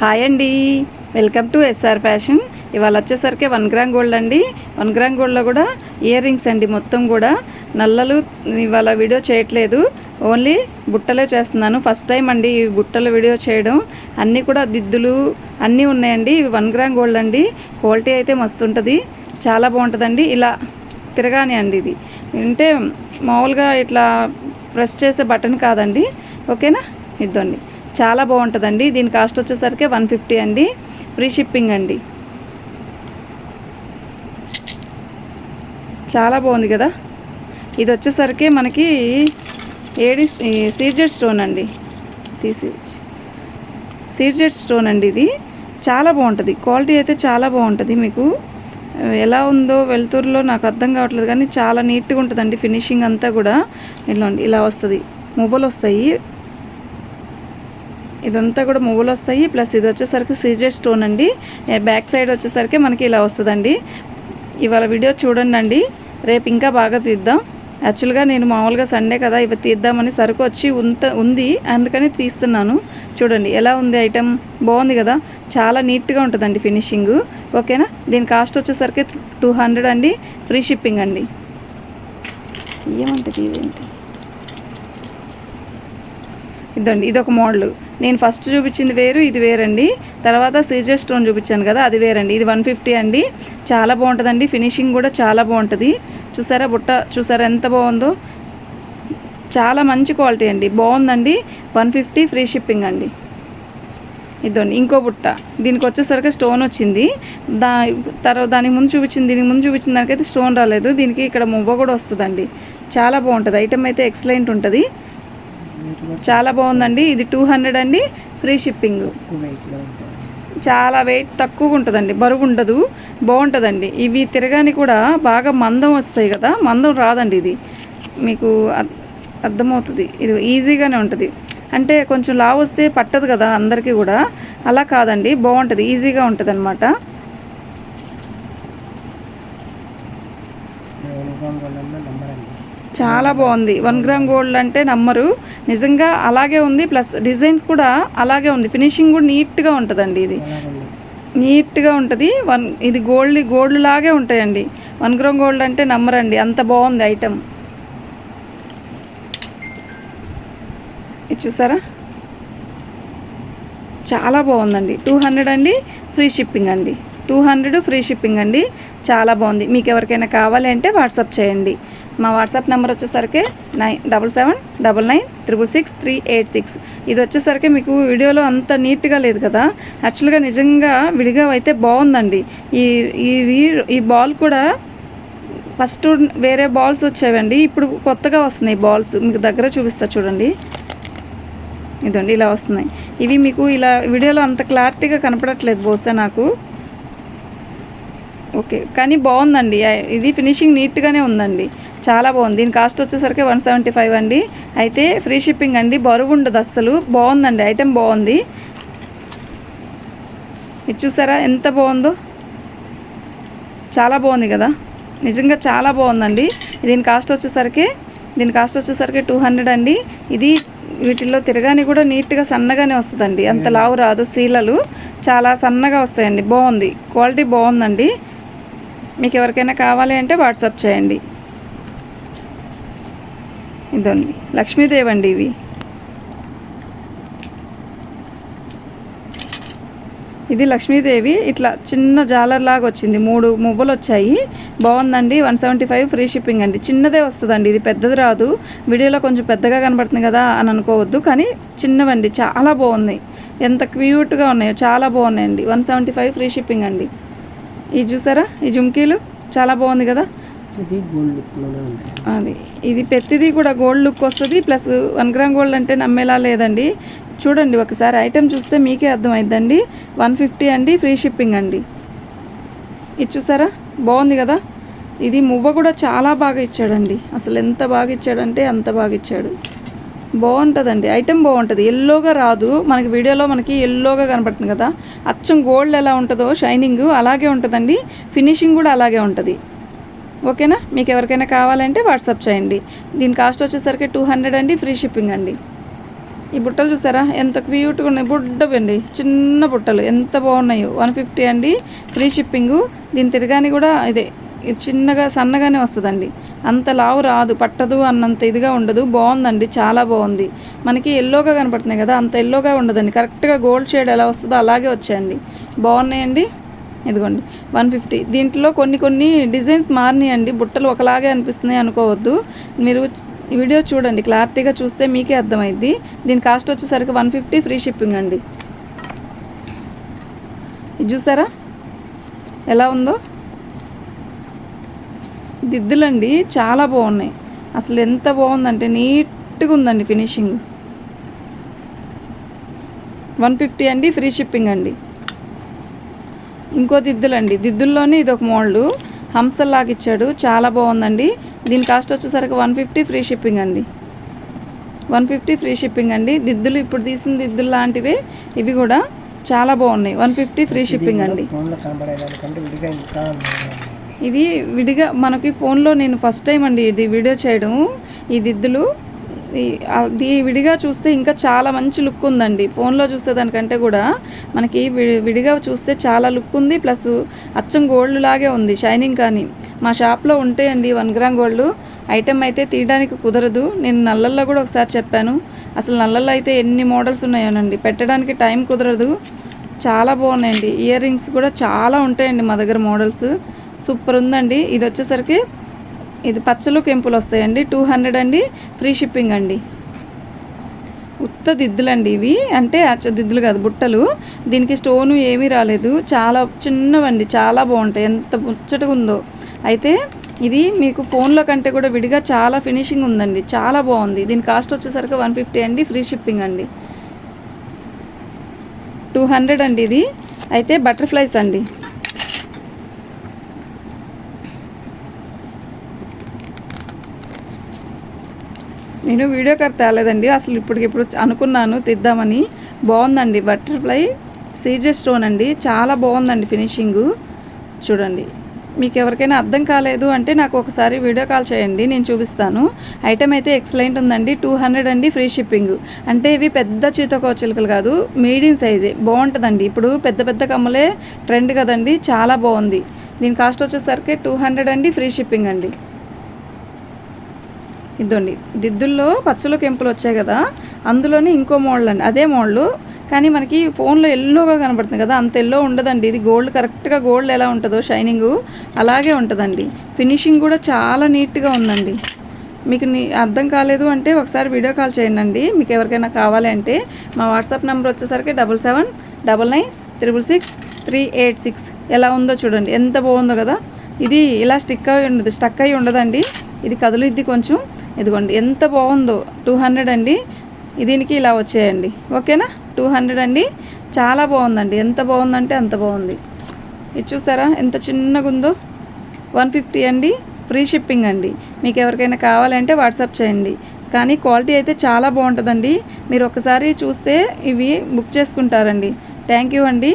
Hi అండి. Welcome to SR fashion. ఇవాళ వచ్చేసరికి వన్ గ్రామ్ గోల్డ్ అండి. వన్ గ్రామ్ గోల్డ్లో కూడా ఇయర్ రింగ్స్ అండి మొత్తం కూడా. నల్లలు ఇవాళ వీడియో చేయట్లేదు. ఓన్లీ బుట్టలే చేస్తున్నాను. ఫస్ట్ టైం అండి ఈ బుట్టల వీడియో చేయడం. అన్నీ కూడా దిద్దులు అన్నీ ఉన్నాయండి. ఇవి వన్ గ్రామ్ గోల్డ్ అండి. క్వాలిటీ అయితే మస్తు ఉంటుంది. చాలా బాగుంటుందండి. ఇలా తిరగాని అండి ఇది. అంటే మామూలుగా ఇట్లా ప్రెస్ చేసే బటన్ కాదండి. ఓకేనా? ఇద్దండి. చాలా బాగుంటుందండి. దీని కాస్ట్ వచ్చేసరికి వన్ ఫిఫ్టీ అండి. ఫ్రీ షిప్పింగ్ అండి. చాలా బాగుంది కదా? ఇది వచ్చేసరికి మనకి ఏడి సీజెడ్ స్టోన్ అండి. తీసి సీజెడ్ స్టోన్ అండి ఇది. చాలా బాగుంటుంది. క్వాలిటీ అయితే చాలా బాగుంటుంది మీకు. ఎలా ఉందో వెలుతురులో నాకు అర్థం కావట్లేదు కానీ చాలా నీట్గా ఉంటుందండి ఫినిషింగ్ అంతా కూడా. ఇలా ఇలా వస్తుంది. మువ్వలు వస్తాయి. ఇదంతా కూడా మువ్వులు వస్తాయి. ప్లస్ ఇది వచ్చేసరికి సీజెడ్ స్టోన్ అండి. బ్యాక్ సైడ్ వచ్చేసరికి మనకి ఇలా వస్తుందండి. ఇవాళ వీడియో చూడండి అండి రేపు ఇంకా బాగా తీద్దాం. యాక్చువల్గా నేను మామూలుగా సండే కదా ఇవి తీద్దామని సరుకు వచ్చి ఉంత ఉంది. అందుకని తీస్తున్నాను. చూడండి ఎలా ఉంది ఐటెం బాగుంది కదా? చాలా నీట్గా ఉంటుందండి ఫినిషింగ్. ఓకేనా? దీని కాస్ట్ వచ్చేసరికి టూ హండ్రెడ్ అండి. ఫ్రీ షిప్పింగ్ అండి. ఏమంటుంది ఇవేంటి ఇదండి ఇది ఒక మోడల్. నేను ఫస్ట్ చూపించింది వేరు ఇది వేరండి. తర్వాత సీజర్ స్టోన్ చూపించాను కదా అది వేరండి. ఇది వన్ ఫిఫ్టీ అండి. చాలా బాగుంటుందండి. ఫినిషింగ్ కూడా చాలా బాగుంటుంది. చూసారా బుట్ట? చూసారా ఎంత బాగుందో? చాలా మంచి క్వాలిటీ అండి. బాగుందండి. వన్ ఫిఫ్టీ ఫ్రీ షిప్పింగ్ అండి. ఇదండి ఇంకో బుట్ట. దీనికి వచ్చేసరికి స్టోన్ వచ్చింది. దా తర్వాత దానికి ముందు చూపించింది దీనికి ముందు చూపించిన దానికైతే స్టోన్ రాలేదు. దీనికి ఇక్కడ మువ్వ కూడా వస్తుందండి. చాలా బాగుంటుంది. ఐటమ్ అయితే ఎక్సలెంట్ ఉంటుంది. చాలా బాగుందండి. ఇది టూ హండ్రెడ్ అండి. ఫ్రీ షిప్పింగ్ చాలా వెయిట్ తక్కువగా ఉంటుందండి. బరువు ఉండదు. బాగుంటుందండి. ఇవి తిరగాని కూడా బాగా మందం వస్తాయి కదా. మందం రాదండి ఇది. మీకు అర్- అర్థమవుతుంది. ఇది ఈజీగానే ఉంటుంది. అంటే కొంచెం లావు వస్తే పట్టదు కదా అందరికీ కూడా. అలా కాదండి. బాగుంటుంది. ఈజీగా ఉంటుంది అనమాట చాలా బాగుంది. వన్ గ్రామ్ గోల్డ్ అంటే నమ్మరు. నిజంగా అలాగే ఉంది. ప్లస్ డిజైన్స్ కూడా అలాగే ఉంది. ఫినిషింగ్ కూడా నీట్గా ఉంటుందండి ఇది. నీట్గా ఉంటుంది. వన్ ఇది గోల్డ్ గోల్డ్ లాగే ఉంటాయండి. వన్ గ్రామ్ గోల్డ్ అంటే నమ్మరండి. అంత బాగుంది ఐటమ్ ఇది చూసారా? చాలా బాగుందండి. టూ హండ్రెడ్ అండి. ఫ్రీ షిప్పింగ్ అండి. టూ హండ్రెడ్ ఫ్రీ షిప్పింగ్ అండి. చాలా బాగుంది. మీకు ఎవరికైనా కావాలి అంటే వాట్సాప్ చేయండి. మా వాట్సాప్ నెంబర్ వచ్చేసరికి nine double seven double nine triple six three eight six. ఇది వచ్చేసరికి మీకు వీడియోలో అంత నీట్గా లేదు కదా. యాక్చువల్గా నిజంగా విడిగా అయితే బాగుందండి. ఈ ఈ ఈ బాల్ కూడా ఫస్ట్ వేరే బాల్స్ వచ్చేవండి ఇప్పుడు కొత్తగా వస్తున్నాయి బాల్స్. మీకు దగ్గర చూపిస్తా చూడండి. ఇదండి ఇలా వస్తున్నాయి. ఇవి మీకు ఇలా వీడియోలో అంత క్లారిటీగా కనపడట్లేదు బహుశా నాకు. ఓకే కానీ బాగుందండి. ఇది ఫినిషింగ్ నీట్గానే ఉందండి. చాలా బాగుంది. దీని కాస్ట్ వచ్చేసరికి వన్ సెవెంటీ ఫైవ్ అండి. అయితే ఫ్రీ షిప్పింగ్ అండి. బరువు ఉండదు అస్సలు. బాగుందండి. ఐటెం బాగుంది. ఇది చూసారా? ఎంత బాగుందో. చాలా బాగుంది కదా. నిజంగా చాలా బాగుందండి. దీని కాస్ట్ వచ్చేసరికి దీని కాస్ట్ వచ్చేసరికి టూ హండ్రెడ్ అండి. ఇది వీటిల్లో తిరగాని కూడా నీట్గా సన్నగానే వస్తుందండి. అంత లావు రాదు. సీలలు చాలా సన్నగా వస్తాయండి. బాగుంది. క్వాలిటీ బాగుందండి. మీకు ఎవరికైనా కావాలి అంటే వాట్సాప్ చేయండి. ఇదండి. లక్ష్మీదేవి అండి ఇవి. ఇది లక్ష్మీదేవి. ఇట్లా చిన్న జాలర్ లాగా వచ్చింది. మూడు మువ్వలు వచ్చాయి. బాగుందండి. One seventy five free shipping అండి. చిన్నదే వస్తుందండి. ఇది పెద్దది రాదు. వీడియోలో కొంచెం పెద్దగా కనబడుతుంది కదా అని అనుకోవద్దు. కానీ చిన్నవండి. చాలా బాగున్నాయి ఎంత క్యూట్గా ఉన్నాయో చాలా బాగున్నాయండి. One seventy five free shipping అండి. ఇది చూసారా? ఈ జుమ్కీలు? చాలా బాగుంది కదా? ఇది గోల్డ్ అది. ఇది పెద్దది కూడా గోల్డ్ లుక్ వస్తుంది ప్లస్ వన్ గ్రామ్ గోల్డ్ అంటే నమ్మేలా లేదండి. చూడండి ఒకసారి ఐటెం చూస్తే మీకే అర్థమైద్దండి. వన్ ఫిఫ్టీ అండి ఫ్రీ షిప్పింగ్ అండి. ఇది చూసారా? బాగుంది కదా? ఇది మువ్వ కూడా చాలా బాగా ఇచ్చాడండి. అసలు ఎంత బాగా ఇచ్చాడంటే అంత బాగా ఇచ్చాడు. బాగుంటుందండి. ఐటెం బాగుంటుంది. ఎల్లోగా రాదు. మనకి వీడియోలో మనకి ఎల్లోగా కనపడుతుంది కదా. అచ్చం గోల్డ్ ఎలా ఉంటుందో షైనింగ్ అలాగే ఉంటుందండి. ఫినిషింగ్ కూడా అలాగే ఉంటుంది. ఓకేనా? మీకు ఎవరికైనా కావాలంటే వాట్సాప్ చేయండి. దీని కాస్ట్ వచ్చేసరికి టూ హండ్రెడ్ అండి. ఫ్రీ షిప్పింగ్ అండి. ఈ బుట్టలు చూసారా? ఎంత క్యూట్గా ఉన్నాయి. బుడ్డవండి. చిన్న బుట్టలు. ఎంత బాగున్నాయో. వన్ ఫిఫ్టీ అండి. ఫ్రీ షిప్పింగ్ దీని తిరగాని కూడా ఇదే. ఇది చిన్నగా సన్నగానే వస్తుందండి. అంత లావు రాదు పట్టదు అన్నంత ఇదిగా ఉండదు. బాగుందండి చాలా బాగుంది మనకి ఎల్లోగా కనపడుతున్నాయి కదా అంత ఎల్లోగా ఉండదండి. కరెక్ట్గా గోల్డ్ షేడ్ ఎలా వస్తుందో అలాగే వచ్చాయండి. బాగున్నాయండి ఇదిగోండి వన్ ఫిఫ్టీ. దీంట్లో కొన్ని కొన్ని డిజైన్స్ మారినాయండి. బుట్టలు ఒకలాగే అనిపిస్తున్నాయి అనుకోవద్దు. మీరు వీడియో చూడండి క్లారిటీగా చూస్తే మీకే అర్థమైద్ది. దీని కాస్ట్ వచ్చేసరికి వన్ ఫిఫ్టీ ఫ్రీ షిప్పింగ్ అండి. ఇది చూసారా? ఎలా ఉందో? దిద్దులండి చాలా బాగున్నాయి. అసలు ఎంత బాగుందంటే నీట్గా ఉందండి ఫినిషింగ్. వన్ ఫిఫ్టీ అండి ఫ్రీ షిప్పింగ్ అండి. ఇంకో దిద్దులండి దిద్దుల్లోనే ఇది ఒక మోల్డ్ హంసల్లాగా ఇచ్చాడు చాలా బాగుందండి. దీని కాస్ట్ వచ్చేసరికి వన్ ఫిఫ్టీ ఫ్రీ షిప్పింగ్ అండి. వన్ ఫిఫ్టీ ఫ్రీ షిప్పింగ్ అండి. దిద్దులు ఇప్పుడు తీసిన దిద్దులు లాంటివే ఇవి కూడా చాలా బాగున్నాయి. వన్ ఫిఫ్టీ ఫ్రీ షిప్పింగ్ అండి. ఇది విడిగా మనకి ఫోన్లో నేను ఫస్ట్ టైం అండి ఇది వీడియో చేయడం. ఈ దిద్దులు అది విడిగా చూస్తే ఇంకా చాలా మంచి లుక్ ఉందండి. ఫోన్లో చూస్తే దానికంటే కూడా మనకి విడిగా చూస్తే చాలా లుక్ ఉంది. ప్లస్ అచ్చం గోల్డ్ లాగే ఉంది షైనింగ్ కానీ. మా షాప్లో ఉంటాయండి వన్ గ్రామ్ గోల్డ్. ఐటెం అయితే తీయడానికి కుదరదు. నేను నల్లల్లో కూడా ఒకసారి చెప్పాను. అసలు నల్లల్లో అయితే ఎన్ని మోడల్స్ ఉన్నాయోనండి. పెట్టడానికి టైం కుదరదు. చాలా బాగున్నాయండి. ఇయర్ రింగ్స్ కూడా చాలా ఉంటాయండి మా దగ్గర మోడల్స్. సూపర్ ఉందండి. ఇది వచ్చేసరికి ఇది పచ్చలు కెంపులు వస్తాయండి. టూ హండ్రెడ్ అండి. ఫ్రీ షిప్పింగ్ అండి. ఉత్త దిద్దులండి ఇవి. అంటే అచ్చ దిద్దులు కాదు బుట్టలు. దీనికి స్టోను ఏమీ రాలేదు. చాలా చిన్నవండి. చాలా బాగుంటాయి. ఎంత ముచ్చటగా ఉందో. అయితే ఇది మీకు ఫోన్లో కంటే కూడా విడిగా చాలా ఫినిషింగ్ ఉందండి. చాలా బాగుంది. దీని కాస్ట్ వచ్చేసరికి వన్ ఫిఫ్టీ అండి. ఫ్రీ షిప్పింగ్ అండి. టూ హండ్రెడ్ అండి ఇది. అయితే బటర్ఫ్లైస్ అండి. నేను వీడియో కార్ తేలేదండి. అసలు ఇప్పటికిప్పుడు అనుకున్నాను తీద్దామని. బాగుందండి. బటర్ఫ్లై సీజే స్టోన్ అండి. చాలా బాగుందండి ఫినిషింగు. చూడండి. మీకు ఎవరికైనా అర్థం కాలేదు అంటే నాకు ఒకసారి వీడియో కాల్ చేయండి. నేను చూపిస్తాను. ఐటెం అయితే ఎక్సలెంట్ ఉందండి. టూ హండ్రెడ్ అండి ఫ్రీ షిప్పింగ్. అంటే ఇవి పెద్ద చీతకో చిలుకలు కాదు. మీడియం సైజే. బాగుంటుందండి. ఇప్పుడు పెద్ద పెద్ద కమ్మలే ట్రెండ్ కదండి. చాలా బాగుంది. దీని కాస్ట్ వచ్చేసరికి టూ హండ్రెడ్ అండి ఫ్రీ షిప్పింగ్ అండి. ఇదండి. దిద్దుల్లో పచ్చలు కెంపులు వచ్చాయి కదా అందులోనే ఇంకో మోడల్ అండి. అదే మోడల్ కానీ మనకి ఫోన్లో ఎల్లోగా కనబడుతుంది కదా అంత ఎల్లో ఉండదండి. ఇది గోల్డ్ కరెక్ట్గా గోల్డ్ ఎలా ఉంటుందో షైనింగ్ అలాగే ఉంటుందండి. ఫినిషింగ్ కూడా చాలా నీట్గా ఉందండి. మీకు నీ అర్థం కాలేదు అంటే ఒకసారి వీడియో కాల్ చేయండి మీకు ఎవరికైనా కావాలి అంటే మా వాట్సాప్ నెంబర్ వచ్చేసరికి double seven double nine triple six three eight six. ఎలా ఉందో చూడండి. ఎంత బాగుందో కదా. ఇది ఇలా స్టిక్ అయి ఉండదు స్టక్ అయి ఉండదండి. ఇది కదులుద్ది కొంచెం. ఇదిగోండి ఎంత బాగుందో. టూ హండ్రెడ్ అండి. దీనికి ఇలా వచ్చేయండి. ఓకేనా? టూ హండ్రెడ్ అండి. చాలా బాగుందండి. ఎంత బాగుందంటే అంత బాగుంది. ఇది చూసారా? ఎంత చిన్నగా ఉందో. వన్ ఫిఫ్టీ అండి. ఫ్రీ షిప్పింగ్ అండి. మీకు ఎవరికైనా కావాలంటే వాట్సాప్ చేయండి. కానీ క్వాలిటీ అయితే చాలా బాగుంటుందండి. మీరు ఒకసారి చూస్తే ఇవి బుక్ చేసుకుంటారండి. థ్యాంక్ యూ అండి.